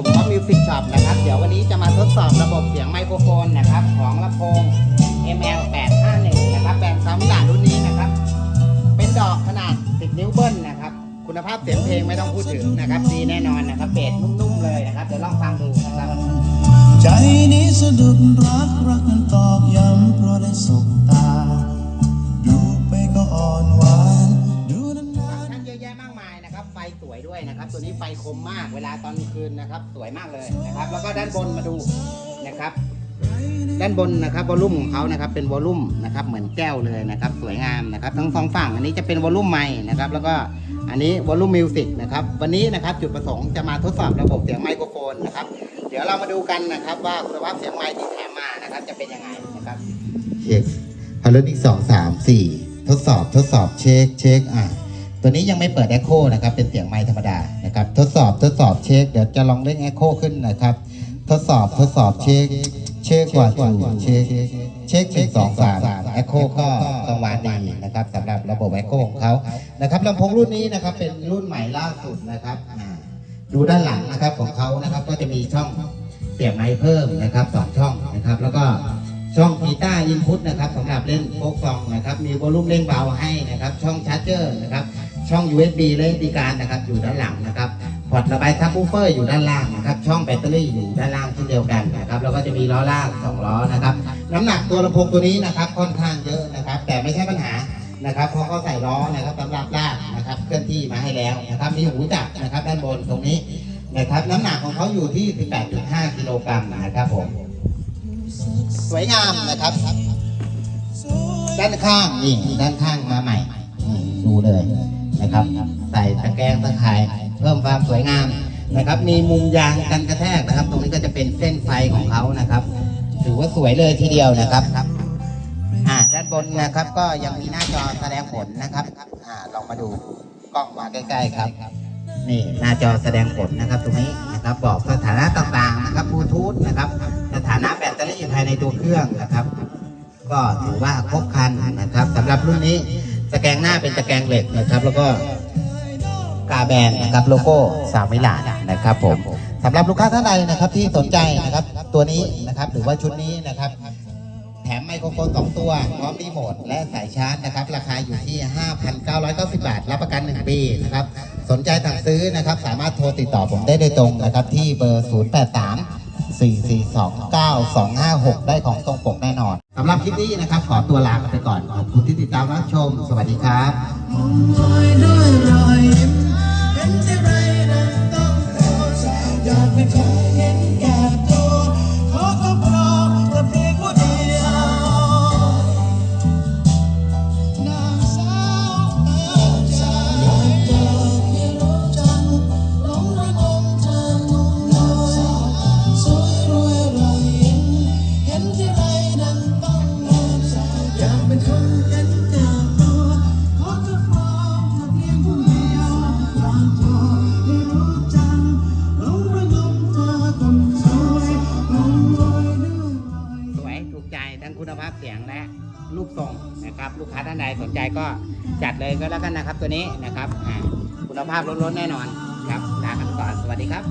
ผมก็มิวสิกช็อปนะครับ เดี๋ยววันนี้จะมาทดสอบระบบเสียงไมโครโฟนนะครับ ของลำโพง ML 851นะครับแบรนด์ซามิลารุ่นนี้นะครับ เป็นดอกขนาด 10 นิ้วเบิ้ลนะครับ คุณภาพเสียงเพลงไม่ต้องพูดถึงนะครับ ดีแน่นอนนะครับเบสนุ่มๆเลยนะครับ เดี๋ยวลองฟังดูนะครับใจนี้สะดุดรักรักนั้นตอกย้ำเพราะได้สบตา วยด้วยนะครับ ตัวนี้ไฟคมมากเวลาตอนกลางคืนนะครับ สวยมากเลยนะครับ แล้วก็ด้านบนมาดูนะครับ ด้านบนนะครับวอลลุ่มของเขานะครับเป็นวอลลุ่มนะครับเหมือนแก้วเลยนะครับ สวยงามนะครับ ทั้งสองฝั่งอันนี้จะเป็นวอลลุ่มไม้นะครับ แล้วก็อันนี้วอลลุ่มมิวสิกนะครับวันนี้นะครับจุดประสงค์จะมาทดสอบระบบเสียงไมโครโฟนนะครับ เดี๋ยวเรามาดูกันนะครับ ว่าคุณภาพเสียงไมค์ที่แถมมานะครับ จะเป็นยังไงนะครับเช็คฮัลโหลอีกสองสามสี่ทดสอบทดสอบเช็คเช็คอะ ตัวนี้ยังไม่เปิด Echo นะครับ เป็นเสียงไมค์ธรรมดานะครับ ทดสอบทดสอบเช็ค เดี๋ยวจะลองเล่น Echo ขึ้นนะครับ ทดสอบทดสอบเช็ค เช็คกว่าจูเช็ค เช็คหนึ่งสองสาม Echo ก็กังวานดีนะครับสำหรับระบบ Echo ของเขานะครับลำโพงรุ่นนี้นะครับเป็นรุ่นใหม่ล่าสุดนะครับดูด้านหลังนะครับของเขานะครับ ก็จะมีช่องเสียบไมค์เพิ่มนะครับสองช่องนะครับ แล้วก็ช่องกีตาร์อินพุตนะครับสำหรับเล่นโฟกซองนะครับ มีวอลลุ่มเร่งเบาให้นะครับ ช่องชาร์จเจอร์นะครับ ช่อง USB และดีการนะครับอยู่ด้านหลังนะครับพอร์ตระบายซับวูเฟอร์อยู่ด้านล่างนะครับช่องแบตเตอรี่อยู่ด้านล่างเช่นเดียวกันนะครับแล้วก็จะมีล้อล่างสองล้อนะครับน้ำหนักตัวลำโพงตัวนี้นะครับค่อนข้างเยอะนะครับ แต่ไม่ใช่ปัญหานะครับเพราะเขาใส่ล้อนะครับสำหรับลากนะครับเคลื่อนที่มาให้แล้วนะครับมีหูจับนะครับด้านบนตรงนี้นะครับน้ำหนักของเขาอยู่ที่ 18.5 กิโลกรัมนะครับผมสวยงามนะครับ ด้านข้างนี่ด้านข้างมาใหม่ดูเลย นะครับ ใส่ตะแกรงตะข่ายเพิ่มความสวยงามนะครับ มีมุมยางกันกระแทกนะครับ ตรงนี้ก็จะเป็นเส้นไฟของเขานะครับ ถือว่าสวยเลยทีเดียวนะครับอ่าด้านบนนะครับก็ยังมีหน้าจอแสดงผลนะครับอ่าลองมาดูกล้องมาใกล้ ๆ ครับ นี่หน้าจอแสดงผลนะครับ ตรงนี้นะครับบอกสถานะต่างๆนะครับบลูทูธนะครับ สถานะแบตเตอรี่ภายในตัวเครื่องนะครับ ก็ถือว่าครบครันนะครับสำหรับรุ่นนี้ ตะแกรงหน้าเป็นตะแกรงเหล็กนะครับ แล้วก็กาแบนนะครับโลโก้สามมิลานนะครับผมสำหรับลูกค้าท่านใดนะครับที่สนใจนะครับตัวนี้นะครับหรือว่าชุดนี้นะครับ แถมไมโครโฟน 2 ตัวพร้อมรีโมทและสายชาร์จนะครับ ราคาอยู่ที่ 5,990 บาท รับประกัน 1 ปีนะครับ สนใจสั่งซื้อนะครับ สามารถโทรติดต่อผมได้โดยตรงนะครับ ที่เบอร์ 083 4429256 ได้ของตรงปกแน่ ลิปนี้นะครับ ขอตัวลาไปก่อน ขอบคุณที่ติดตามรับชม สวัสดีครับ คุณภาพเสียงและรูปทรงนะครับลูกค้าท่านใดสนใจก็จัดเลยก็แล้วกันนะครับตัวนี้นะครับคุณภาพล้นๆแน่นอนครับลากันก่อนสวัสดีครับ